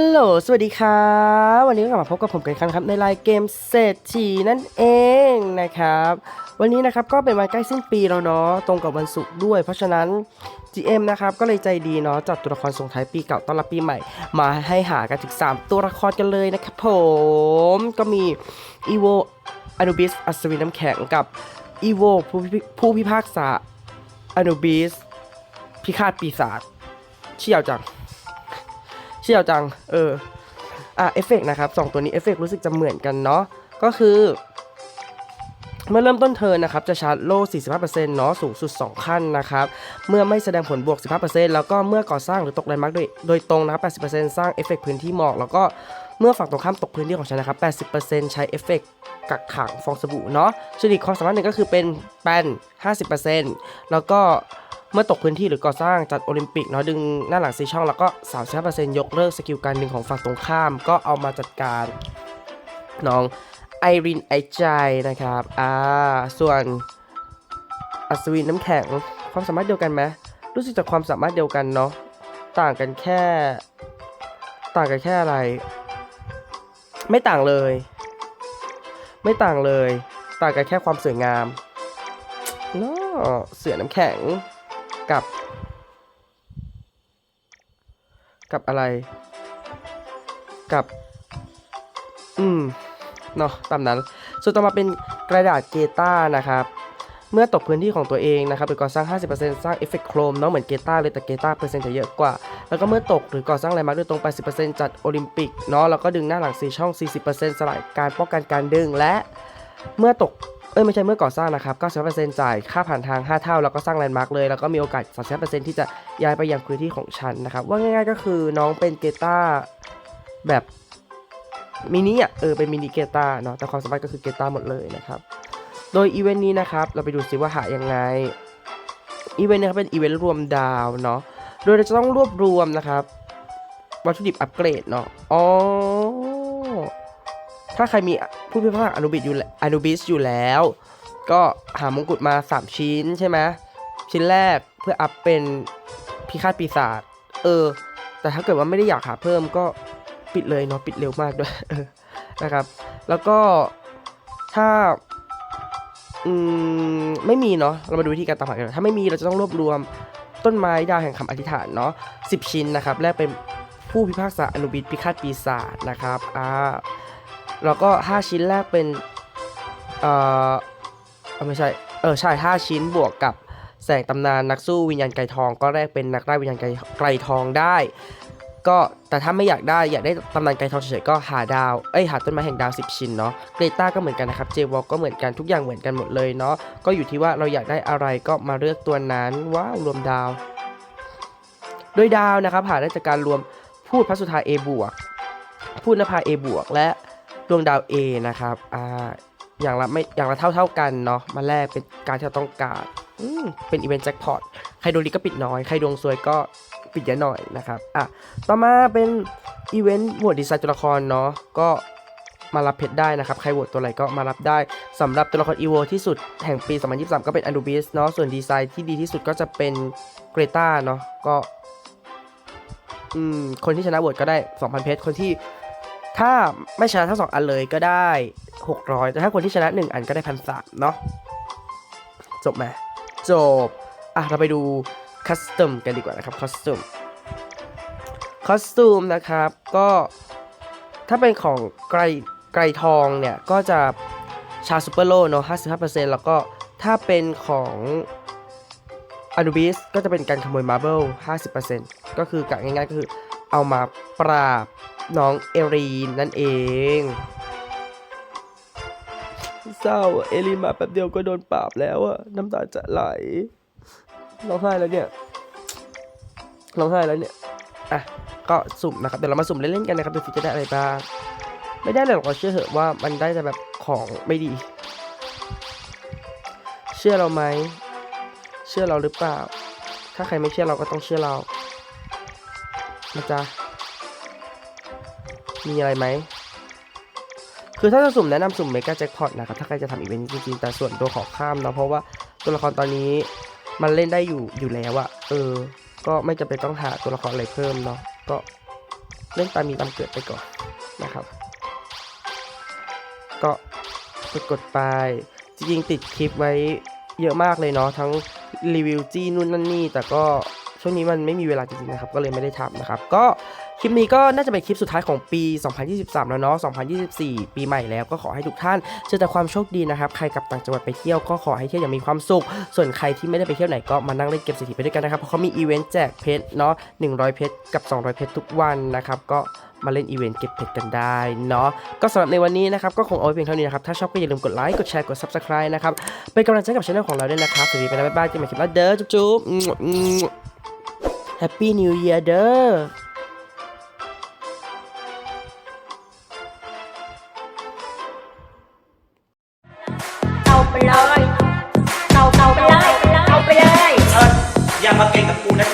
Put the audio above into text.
ฮัลโหล สวัสดีครับ วันนี้ก็กลับมาพบกับผมกันอีกครั้งครับในรายเกมเศรษฐีนั่นเองนะครับ วันนี้นะครับก็เป็นวันใกล้สิ้นปีแล้วเนาะ ตรงกับวันศุกร์ด้วย เพราะฉะนั้น GM นะครับก็เลยใจดีเนาะจัดตัวละครส่งท้ายปีเก่าต้อนรับปีใหม่ มาให้หากันถึง 3 ตัวละครกันเลยนะครับผม ก็มี EVO Anubis อัศวินน้ำแข็งกับ EVO ผู้ผู้พิพากษา Anubis พิฆาตปีศาจเชี่ยวจัง เชี่ยวจัง เออ อะเอฟเฟกนะครับสองตัวนี้เอฟเฟกรู้สึกจะเหมือนกันเนาะ ก็คือ เมื่อเริ่มต้นเทินนะครับ จะชาร์จโล่ 45%เนาะ สูงสุด 2 ขั้นนะครับ เมื่อไม่แสดงผลบวก 15%แล้วก็เมื่อก่อสร้างหรือตกแรงมาร์กโดยโดยตรงนะครับ 80%สร้างเอฟเฟกพื้นที่หมอก แล้วก็เมื่อฝั่งตรงข้ามตกพื้นที่ของฉันนะครับ 80%ใช้เอฟเฟกกักขังฟองสบู่เนาะส่วนอีกความสามารถหนึ่งก็คือเป็นแปน50%แล้วก็ เมื่อตกพื้นที่หรือก่อสร้างจัดโอลิมปิกเนาะดึงหน้าหลังซีช่องแล้วก็35%ยกเลิกสกิลการดึงของฝั่งตรงข้าม ก็เอามาจัดการน้องไอรินไอใจนะครับอ่าส่วนอัศวินน้ำแข็งความสามารถเดียวกันไหมรู้สึกจากความสามารถเดียวกันเนาะต่างกันแค่ ต่างกันแค่อะไร ไม่ต่างเลย ไม่ต่างเลย ต่างกันแค่ความสวยงามเนาะเสือน้ำแข็ง กับ กับอะไร กับ อืม เนาะตามนั้น ส่วนต่อมาเป็นกระดาษเกตานะครับเมื่อตกพื้นที่ของตัวเองนะครับหรือก่อสร้าง 50%สร้างเอฟเฟกต์โครมเนาะเหมือนเกตาเลยแต่เกตาเปอร์เซ็นต์จะเยอะกว่า แล้วก็เมื่อตกหรือก่อสร้างแรมาร์กโดยตรง 80%จัดโอลิมปิกเนาะแล้วก็ดึงหน้าหลัง 4 ช่อง 40%สลายการป้องกันการดึงและ เมื่อตก อ้ยไม่ใช่เมื่อก่อสร้างนะครับ95%จ่ายค่าผ่านทาง 5 เท่า แล้วก็สร้างแลนด์มาร์กเลย แล้วก็มีโอกาส35%ที่จะย้ายไปยังพื้นที่ของฉันนะครับ ว่าง่ายๆก็คือน้องเป็นเกตาแบบมินิอะ เออ เป็นมินิเกตาเนาะ แต่ความสามารถก็คือเกตาหมดเลยนะครับ โดยอีเวนต์นี้นะครับ เราไปดูซิว่าหายังไง อีเวนต์นี้ครับเป็นอีเวนต์รวมดาวเนาะ โดยเราจะต้องรวบรวมนะครับ วัตถุดิบอัปเกรดเนาะ อ๋อ ถ้าใครมีผู้พิพากษาอนุบิสอยู่อนุบิสอยู่แล้ว ก็หามงกุฎมา 3 ชิ้นใช่ไหมชิ้นแรกเพื่ออัพเป็นพิฆาตปีศาจเออ แต่ถ้าเกิดว่าไม่ได้อยากหาเพิ่มก็ปิดเลยเนาะปิดเร็วมากด้วยนะครับ แล้วก็ถ้าอืมไม่มีเนาะเรามาดูวิธีการตามหากันถ้าไม่มีเราจะต้องรวบรวมต้นไม้ดาวแห่งคำอธิษฐานเนาะ10 ชิ้นนะครับแรกเป็นผู้พิพากษาอนุบิสพิฆาตปีศาจนะครับอ่า แล้วก็ 5 ชิ้นแรกเป็นเอ่อไม่ใช่เออใช่ 5 ชิ้นบวกกับแสงตำนานนักสู้วิญญาณไกรทอง ก็แรกเป็นนักได้วิญญาณไกรไกรทองได้ ก็แต่ถ้าไม่อยากได้อยากได้ตำนานไกรทองเฉยๆก็หาดาวเอ้ยหาต้นไม้แห่งดาว 10 ชิ้นเนาะเกรต้าก็เหมือนกันนะครับเจวอลก็เหมือนกันทุกอย่างเหมือนกันหมดเลยเนาะก็อยู่ที่ว่าเราอยากได้อะไรก็มาเลือกตัวนั้นว้าวรวมดาวโดยดาวนะครับหาได้จากการรวมพูดพระสุธา A บวกพูดนภา A บวกและ ดวงดาว A นะครับอ่าอย่างละไม่อย่างละเท่าเท่ากันเนาะมาแลกเป็นการที่เราต้องการอืมเป็นอีเวนต์แจ็คพอตใครดวงดีก็ปิดน้อย ใครดวงซวยก็ปิดเยอะหน่อยนะครับอะต่อมาเป็นอีเวนต์โหวตดีไซน์ตัวละครเนาะก็มารับเพชรได้นะครับ ใครโหวตตัวอะไรก็มารับได้สำหรับตัวละครอีโวที่สุดแห่งปี 2023 ก็เป็นอันดูบิสเนาะส่วนดีไซน์ที่ดีที่สุดก็จะเป็นเกรตาเนาะก็อืมคนที่ชนะโหวตก็ได้ 2,000 เพชรคนที่ ถ้าไม่ชนะทั้งสองอันเลยก็ได้ 600 แต่ถ้าคนที่ชนะ 1 อันก็ได้พันสามเนาะจบไหมจบ อะ เราไปดูคัสตอมกันดีกว่านะครับคัสตอมคัสตูมนะครับก็ถ้าเป็นของไกรไกรทองเนี่ย ก็จะชาซูเปอร์โลเนาะ55%แล้วก็ถ้าเป็นของอนุบิสก็จะเป็นการขโมยมาร์เบิล50%ก็คือกะง่ายๆก็คือ เอามาปราบน้องเอรีนนั่นเองเศร้าเอรีนมาแป๊บเดียวก็โดนปราบแล้วอะน้ำตาจะไหลร้องไห้แล้วเนี่ยร้องไห้แล้วเนี่ยอะก็สุ่มนะครับเดี๋ยวเรามาสุ่มเล่นๆกันนะครับดูสิจะได้อะไรบ้างไม่ได้เลยหรอกเราเชื่อเหอะว่ามันได้แต่แบบของไม่ดี เชื่อเราไหมเชื่อเราหรือเปล่า ถ้าใครไม่เชื่อเราก็ต้องเชื่อเรา นะจ๊ะ มีอะไรไหม คือถ้าจะสุ่มแนะนำสุ่มเมกาแจ็คพอตนะครับ ถ้าใครจะทำอีเวนต์จริงๆ แต่ส่วนตัวขอข้ามเนาะ เพราะว่าตัวละครตอนนี้มันเล่นได้อยู่อยู่แล้วอะเออ ก็ไม่จำเป็นต้องหาตัวละครอะไรเพิ่มเนาะ ก็เล่นตามมีตามเกิดไปก่อนนะครับ ก็กดกดไปจริงๆติดคลิปไว้เยอะมากเลยเนาะทั้งรีวิวจี้นู่นนั่นนี่แต่ก็ วงนี้มันไม่มีเวลาจริงๆนะครับ ก็เลยไม่ได้ทำนะครับ ก็คลิปนี้ก็น่าจะเป็นคลิปสุดท้ายของปี 2023 แล้วเนาะ 2024 ปีใหม่แล้วก็ขอให้ทุกท่านเจอแต่ความโชคดีนะครับ ใครกลับต่างจังหวัดไปเที่ยวก็ขอให้เที่ยวอย่างมีความสุข ส่วนใครที่ไม่ได้ไปเที่ยวไหนก็มานั่งเล่นเกมเศรษฐีไปด้วยกันนะครับ เพราะเขามีอีเวนต์แจกเพชรเนาะ 100 เพชรกับ 200 เพชรทุกวันนะครับ ก็มาเล่นอีเวนต์เก็บเพชรกันได้เนาะ ก็สำหรับในวันนี้นะครับก็คงเอาไว้เพียงเท่านี้นะครับ ถ้าชอบก็อย่าลืมกดไลค์ กดแชร์ กด subscribe นะครับ เป็นกำลังใจกับช่องของเราด้วยนะครับสวัสดีไปแล้วบ๊ายบายเจอกันใหม่คลิปหน้าเด้อจุ๊บๆ แฮปปี้นิวีย์เด้อเอาไปเลยเอาเอาไปเลยเอาไปเลยเอออย่ามาเก่งกับกูนะ